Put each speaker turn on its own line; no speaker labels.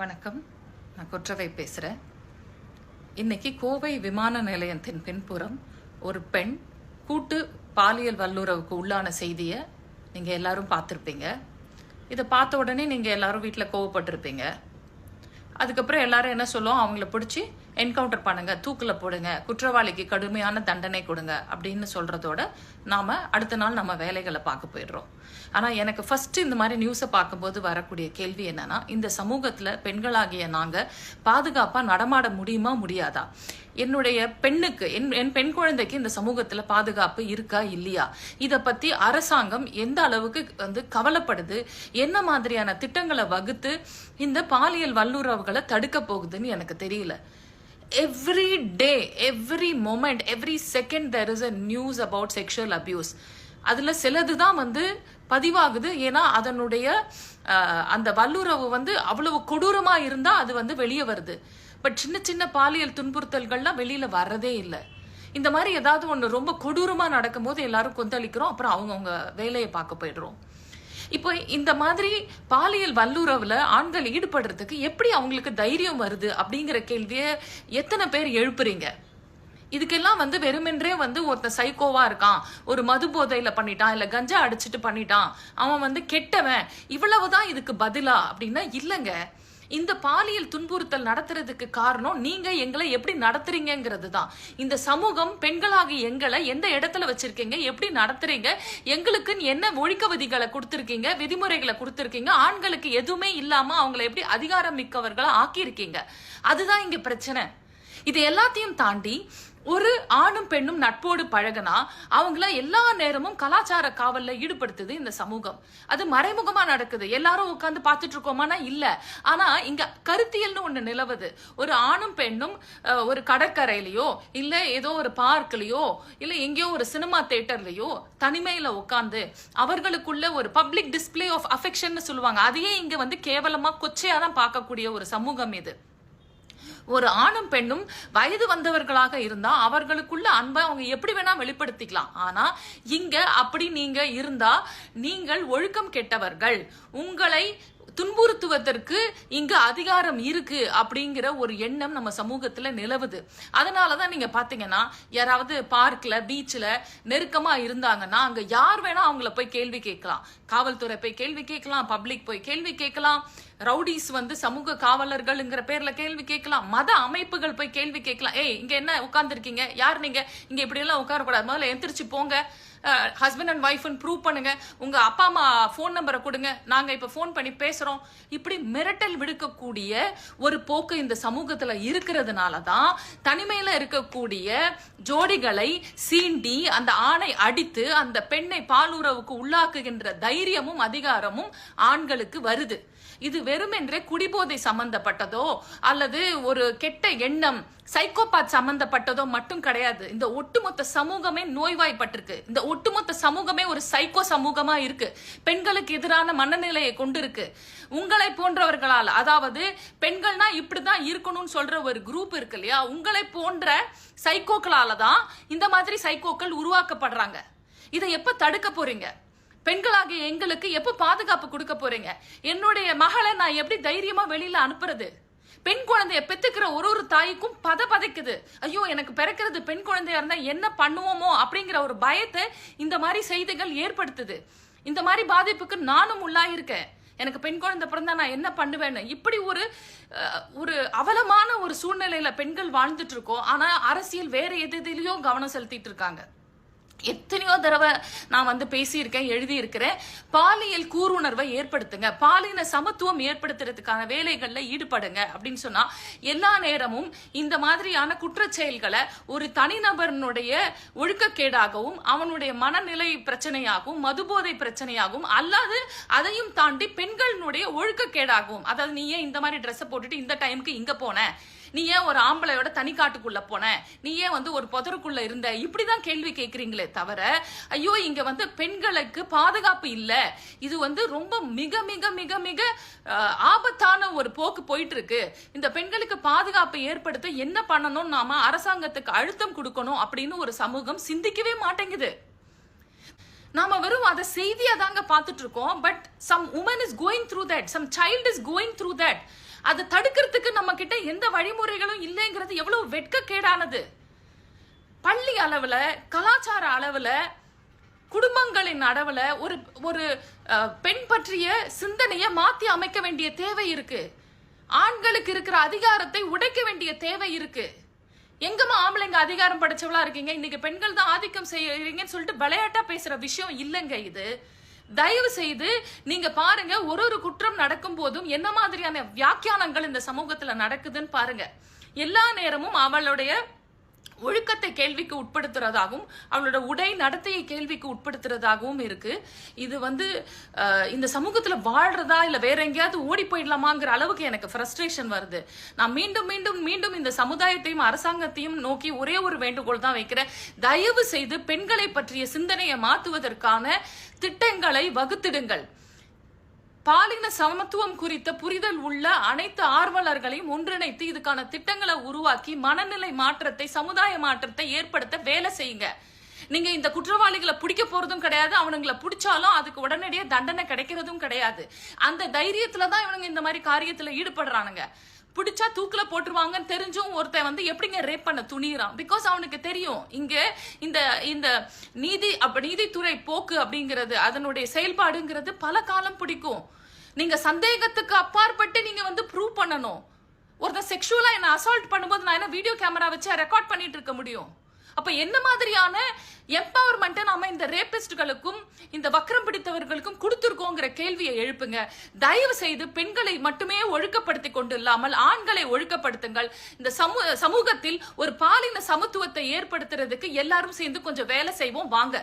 வணக்கம். நான் கொற்றவை பேசுகிறேன் இன்னைக்கு கோவை விமான நிலையத்தின் பின்புறம் ஒரு பெண் கூட்டு பாலியல் வல்லுறவுக்கு உள்ளான செய்தியை நீங்கள் எல்லாரும் பார்த்துருப்பீங்க. இதை பார்த்த உடனே நீங்கள் எல்லாரும் வீட்டில் கோவப்பட்டிருப்பீங்க. அதுக்கப்புறம் எல்லாரும் என்ன சொல்லுவோம்? அவங்கள பிடிச்சி என்கவுண்டர் பண்ணுங்க. தூக்கில் போடுங்க. குற்றவாளிக்கு கடுமையான தண்டனை கொடுங்க. அப்படின்னு சொல்றதோட நாம அடுத்த நாள் நம்ம வேலைகளை பார்க்க போயிடுறோம். ஆனா எனக்கு ஃபர்ஸ்ட் இந்த மாதிரி நியூஸை பார்க்கும்போது வரக்கூடிய கேள்வி என்னன்னா இந்த சமூகத்துல பெண்களாகிய நாங்க பாதுகாப்பா நடமாட முடியுமா முடியாதா? என்னுடைய பெண்ணுக்கு என் என் பெண் குழந்தைக்கு இந்த சமூகத்துல பாதுகாப்பு இருக்கா இல்லையா? இத பத்தி அரசாங்கம் எந்த அளவுக்கு வந்து கவலைப்படுது? என்ன மாதிரியான திட்டங்களை வகுத்து இந்த பாலியல் வல்லுறவுகளை தடுக்க போகுதுன்னு எனக்கு தெரியல. Every day every moment every second there is a news about sexual abuse அதில் சிலது தான் வந்து பதிவாகுது. ஏன்னா அதனுடைய அந்த வல்லுறவு வந்து அவ்வளவு கொடூரமா இருந்தா அது வந்து வெளியே வருது. பட் சின்ன சின்ன பாலியல் துன்புறுத்தல்கள்லாம் வெளியில வர்றதே இல்லை. இந்த மாதிரி ஏதாவது ஒன்று ரொம்ப கொடூரமா நடக்கும்போது எல்லாரும் கொந்தளிக்கிறோம். அப்புறம் அவங்கவுங்க வேலையை பார்க்க போயிடுறோம். இப்போ இந்த மாதிரி பாலியல் வல்லுறவுல ஆண்கள் ஈடுபடுறதுக்கு எப்படி அவங்களுக்கு தைரியம் வருது அப்படிங்கிற கேள்வியை எத்தனை பேர் எழுப்புறீங்க? இதுக்கெல்லாம் வந்து வெறுமென்றே வந்து ஒருத்தன் சைக்கோவா இருக்கான். ஒரு மது போதையில பண்ணிட்டான் இல்ல கஞ்சா அடிச்சிட்டு பண்ணிட்டான். அவன் வந்து கெட்டவன். இவ்வளவுதான் இதுக்கு பதிலா அப்படின்னா இல்லைங்க. இந்த பாலியல் துன்புறுத்தல் நடத்துறதுக்கு காரணம் நீங்க எங்களை எப்படி நடத்துறீங்கிறது தான் இந்த சமூகம் பெண்களாகி எங்களை எந்த இடத்துல வச்சிருக்கீங்க எப்படி நடத்துறீங்க எங்களுக்குன்னு என்ன ஒழிக்க விதிகளை கொடுத்துருக்கீங்க விதிமுறைகளை கொடுத்துருக்கீங்க ஆண்களுக்கு எதுவுமே இல்லாம அவங்களை எப்படி அதிகாரம் மிக்கவர்களா ஆக்கியிருக்கீங்க? அதுதான் இங்க பிரச்சனை. இது எல்லாத்தையும் தாண்டி ஒரு ஆணும் பெண்ணும் நட்போடு பழகுனா அவங்கள எல்லா நேரமும் கலாச்சார காவல்ல ஈடுபடுத்துது இந்த சமூகம். அது மறைமுகமா நடக்குது. எல்லாரும் உட்காந்து பார்த்துட்டு இருக்கோமானா இல்ல. ஆனா இங்க கருத்தியல்னு ஒண்ணு நிலவுது. ஒரு ஆணும் பெண்ணும் ஒரு கடற்கரையிலயோ இல்ல ஏதோ ஒரு பார்க்லயோ இல்ல எங்கேயோ ஒரு சினிமா தேட்டர்லயோ தனிமையில உட்காந்து அவர்களுக்குள்ள ஒரு பப்ளிக் டிஸ்ப்ளே ஆஃப் அஃபெக்ஷன் சொல்லுவாங்க. அதையே இங்க வந்து கேவலமா கொச்சையா தான் பார்க்கக்கூடிய ஒரு சமூகம் இது. ஒரு ஆணும் பெண்ணும் வயது வந்தவர்களாக இருந்தா அவர்களுக்குள்ள அன்பை அவங்க எப்படி வேணா வெளிப்படுத்திக்கலாம். ஆனா இங்க அப்படி நீங்க இருந்தா நீங்கள் ஒழுக்கம் கெட்டவர்கள். உங்களை துன்புறுத்துவதற்கு இங்கு அதிகாரம் இருக்கு அப்படிங்கிற ஒரு எண்ணம் நம்ம சமூகத்துல நிலவுது. அதனாலதான் நீங்க பாத்தீங்கன்னா யாராவது பார்க்ல பீச்ல நெருக்கமா இருந்தாங்கன்னா அங்க யார் வேணா அவங்கள போய் கேள்வி கேட்கலாம். காவல்துறை போய் கேள்வி கேட்கலாம் பப்ளிக் போய் கேள்வி கேட்கலாம். ரவுடிஸ் வந்து சமூக காவலர்கள்ங்கிற பேர்ல கேள்வி கேட்கலாம். மத அமைப்புகள் போய் கேள்வி கேட்கலாம். ஏய் இங்க என்ன உட்கார்ந்துருக்கீங்க? யார் நீங்க? இங்க இப்படி எல்லாம் உட்காரக்கூடாது. முதல்ல எந்திரிச்சு போங்க. ஹஸ்பண்ட் அண்ட் ஒய்ஃப்னு ப்ரூவ் பண்ணுங்க. உங்க அப்பா அம்மா ஃபோன் நம்பரை கொடுங்க. நாங்க இப்ப ஃபோன் பண்ணி பேசுறோம். இப்படி மிரட்டல் விடுக்கக்கூடிய ஒரு போக்கு இந்த சமூகத்துல இருக்கிறதுனால தான் தனிமையில இருக்கக்கூடிய ஜோடிகளை சீண்டி அந்த ஆணை அடித்து அந்த பெண்ணை பாலுறவுக்கு உள்ளாக்குகின்ற தைரியமும் அதிகாரமும் ஆண்களுக்கு வருது. இது வெறுமென்றே குடிபோதை சம்பந்தப்பட்டதோ அல்லது ஒரு கெட்ட எண்ணம் சைக்கோபாத் சம்பந்தப்பட்டதோ மட்டும் கிடையாது. இந்த ஒட்டுமொத்த சமூகமே நோய்வாய்ப்பட்டிருக்கு. இந்த ஒட்டுமொத்த சமூகமே ஒரு சைக்கோ சமூகமா இருக்கு. பெண்களுக்கு எதிரான மனநிலையை கொண்டு இருக்கு உங்களை போன்றவர்களால் அதாவது பெண்கள்னா இப்படிதான் இருக்கணும்னு சொல்ற ஒரு குரூப் இருக்கு இல்லையா? உங்களை போன்ற சைக்கோக்களால தான் இந்த மாதிரி சைக்கோக்கள் உருவாக்கப்படுறாங்க. இதை எப்ப தடுக்க போறீங்க? பெண்களாகிய எங்களுக்கு எப்ப பாதுகாப்பு கொடுக்க போறீங்க? என்னுடைய மகளை நான் எப்படி தைரியமா வெளியில அனுப்புறது? பெண் குழந்தைய பெத்துக்கிற ஒரு ஒரு தாய்க்கும் பத பதைக்குது. ஐயோ எனக்கு பிறக்கிறது பெண் குழந்தையா இருந்தா என்ன பண்ணுவோமோ அப்படிங்கிற ஒரு பயத்தை இந்த மாதிரி செய்திகள் ஏற்படுத்துது. இந்த மாதிரி பாதிப்புக்கு நானும் உள்ளாயிருக்கேன். எனக்கு பெண் குழந்தை பிறந்தா நான் என்ன பண்ணுவேன்னு? இப்படி ஒரு ஒரு அவலமான ஒரு சூழ்நிலையில பெண்கள் வாழ்ந்துட்டு இருக்கோம். ஆனா அரசியல் வேற எது எதுலயோ கவனம் செலுத்திட்டு இருக்காங்க. எத்தனையோ தடவை நான் வந்து பேசியிருக்கேன் எழுதியிருக்கிறேன். பாலியல் கூருணர்வை ஏற்படுத்துங்க. பாலின சமத்துவம் ஏற்படுத்துறதுக்கான வேலைகளில் ஈடுபடுங்க அப்படின்னு சொன்னா எல்லா நேரமும் இந்த மாதிரியான குற்ற செயல்களை ஒரு தனிநபரனுடைய ஒழுக்கக்கேடாகவும் அவனுடைய மனநிலை பிரச்சனையாகவும் மதுபோதை பிரச்சனையாகவும் அல்லாது அதையும் தாண்டி பெண்களினுடைய ஒழுக்கக்கேடாகவும் அதாவது நீ ஏன் இந்த மாதிரி ட்ரெஸ்ஸை போட்டுட்டு இந்த டைமுக்கு இங்கே போன? நீ ஏன் ஒரு ஆம்பளையோட தனிக்காட்டுக்குள்ள போன? நீ ஏன் வந்து ஒரு புதருக்குள்ள இருந்த? இப்படிதான் கேள்வி கேட்கறீங்களே தவிர ஐயோ இங்க வந்து பெண்களுக்கு பாதுகாப்பு இல்ல. இது வந்து ரொம்ப மிக மிக மிக மிக ஆபத்தான ஒரு போக்கு போயிட்டு இருக்கு இந்த பெண்களுக்கு பாதுகாப்பை ஏற்படுத்த என்ன பண்ணணும்? நாம அரசாங்கத்துக்கு அழுத்தம் கொடுக்கணும் அப்படின்னு ஒரு சமூகம் சிந்திக்கவே மாட்டேங்குது. நாம வெறும் அதை செய்தியா தாங்க பார்த்துட்டு இருக்கோம். But some woman is going through that some child is going through that அதை தடுக்கிறதுக்கு நம்ம கிட்ட எந்த வழிமுறைகளும் இல்லைங்கிறது எவ்வளவு வெட்கக்கேடானது. பள்ளி அளவுல கலாச்சார அளவுல குடும்பங்களின் அளவுல ஒரு ஒரு பெண் பற்றிய சிந்தனையை மாத்தி அமைக்க வேண்டிய தேவை இருக்கு. ஆண்களுக்கு இருக்கிற அதிகாரத்தை உடைக்க வேண்டிய தேவை இருக்கு. எங்கம்மா ஆம்பளைங்க அதிகாரம் படைச்சவளா இருக்கீங்க? இன்னைக்கு பெண்கள் தான் ஆதிக்கம் செய்யறீங்கன்னு சொல்லிட்டு விளையாட்டா பேசுற விஷயம் இல்லைங்க இது. தயவு செய்து நீங்க பாருங்க ஒரு ஒரு குற்றம் நடக்கும் போதும் என்ன மாதிரியான வியாக்கியானங்கள் இந்த சமூகத்துல நடக்குதுன்னு பாருங்க. எல்லா நேரமும் அவளுடைய ஒழுக்கத்தை கேள்விக்கு உட்படுத்துறதாகவும் அவளோட உடை நடத்தையை கேள்விக்கு உட்படுத்துறதாகவும் இருக்கு. இது வந்து இந்த சமூகத்துல வாழ்றதா இல்ல வேற எங்கேயாவது ஓடி போயிடலாமாங்கிற அளவுக்கு எனக்கு ஃப்ரஸ்ட்ரேஷன் வருது. நான் மீண்டும் மீண்டும் மீண்டும் இந்த சமுதாயத்தையும் அரசாங்கத்தையும் நோக்கி ஒரே ஒரு வேண்டுகோள் தான் வைக்கிறேன். தயவு செய்து பெண்களை பற்றிய சிந்தனையை மாற்றுவதற்கான திட்டங்களை வகுத்திடுங்கள். பாலின சமத்துவம் குறித்த புரிதல் உள்ள அனைத்து ஆர்வலர்களையும் ஒன்றிணைத்து இதுக்கான திட்டங்களை உருவாக்கி மனநிலை மாற்றத்தை சமுதாய மாற்றத்தை ஏற்படுத்த வேலை செய்யுங்க. நீங்க இந்த குற்றவாளிகளை பிடிக்க போறதும் கிடையாது அவனுங்களை பிடிச்சாலும் அதுக்கு உடனடியே தண்டனை கிடைக்கிறதும் கிடையாது. அந்த தைரியத்துல தான் இவனுங்க இந்த மாதிரி காரியத்துல ஈடுபடுறானுங்க. பிடிச்சா தூக்கில் போட்டுருவாங்கன்னு தெரிஞ்சும் ஒருத்தன் வந்து எப்படிங்க ரேப் பண்ண துணிகிறான் பிகாஸ் அவனுக்கு தெரியும் இங்கே இந்த இந்த நீதி அப்ப நீதித்துறை போக்கு அப்படிங்கிறது அதனுடைய செயல்பாடுங்கிறது பல காலம் பிடிக்கும். நீங்க சந்தேகத்துக்கு அப்பாற்பட்டு நீங்க வந்து ப்ரூவ் பண்ணணும். ஒருத்தன் செக்ஷுவலா என்ன அசால்ட் பண்ணும்போது நான் என்ன வீடியோ கேமரா வச்சு ரெக்கார்ட் பண்ணிட்டு இருக்க முடியும்? அப்ப என்ன மாதிரியான எம்பவர்மெண்ட்டை நாம இந்த ரேபிஸ்டுகளுக்கும் இந்த வக்கரம் பிடித்தவர்களுக்கும் கொடுத்துருக்கோங்கிற கேள்வியை எழுப்புங்க. தயவு செய்து பெண்களை மட்டுமே ஒழுக்கப்படுத்தி கொண்டு இல்லாமல் ஆண்களை ஒழுக்கப்படுத்துங்கள். இந்த சமூ சமூகத்தில் ஒரு பாலின சமத்துவத்தை ஏற்படுத்துறதுக்கு எல்லாரும் சேர்ந்து கொஞ்சம் வேலை செய்வோம். வாங்க.